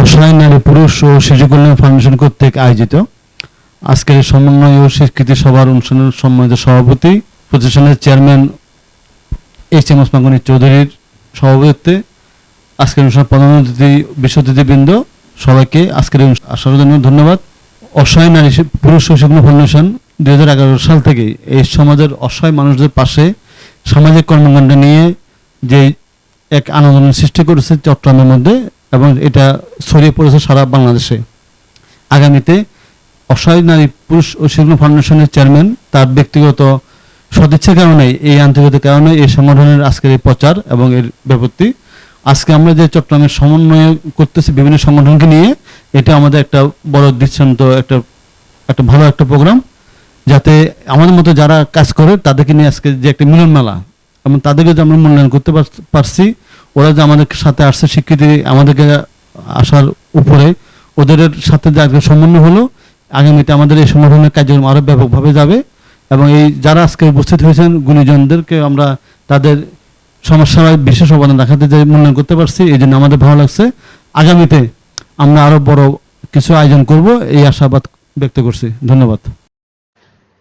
অসহায় নারী পুরুষ ও শিশু কল্যাণ ফাউন্ডেশন কর্তৃক আয়োজিত আজকের সমন্বয় ও স্বীকৃতি সভার অনুষ্ঠানের সম্মানিত সভাপতি, প্রতিষ্ঠানের চেয়ারম্যান এইচ এম ওসমান চৌধুরীর সভাপতিত্বে আজকের অনুষ্ঠান প্রধান অতিথি বিশ্ব অতিথিবৃন্দ সবাইকে আজকের আসার জন্য ধন্যবাদ। অসহায় নারী পুরুষ ও শিশু কল্যাণ ফাউন্ডেশন দুই হাজার এগারো সাল থেকে এই সমাজের অসহায় মানুষদের পাশে সামাজিক কর্মকাণ্ড নিয়ে যে এক আন্দোলন সৃষ্টি করেছে চট্টগ্রামের মধ্যে এবং এটা ছড়িয়ে পড়েছে সারা বাংলাদেশে। আগামীতে অসহায় নারী পুরুষ ও শিল্প ফাউন্ডেশনের চেয়ারম্যান তার ব্যক্তিগত সদিচ্ছার কারণে এই আন্তর্জাতিক কারণে এই সংগঠনের আজকের এই প্রচার এবং এর ব্যাপত্তি আজকে আমরা যে চট্টগ্রামের সমন্বয় করতেছি বিভিন্ন সংগঠনকে নিয়ে, এটা আমাদের একটা বড় দৃষ্টান্ত, একটা একটা ভালো একটা প্রোগ্রাম। যাতে আমাদের মতো যারা কাজ করে, তাদেরকে নিয়ে আজকে যে একটা মিলন মেলা এবং তাদেরকে যে আমরা মূল্যায়ন করতে পারছি ওরা যে আমাদের সাথে আসছে স্বীকৃতি আমাদেরকে আসার উপরে, ওদের সাথে যে সমন্বয় হলো, আগামীতে আমাদের এই সংগঠনের কার্যক্রম আরও ব্যাপকভাবে যাবে এবং এই যারা আজকে উপস্থিত হয়েছেন গুণীজনদেরকে আমরা তাদের সমস্যার বিশেষ অবদান রাখাতে যে মূল্যায়ন করতে পারছি, এই জন্য আমাদের ভালো লাগছে। আগামীতে আমরা আরও বড় কিছু আয়োজন করব, এই আশাবাদ ব্যক্ত করছি। ধন্যবাদ।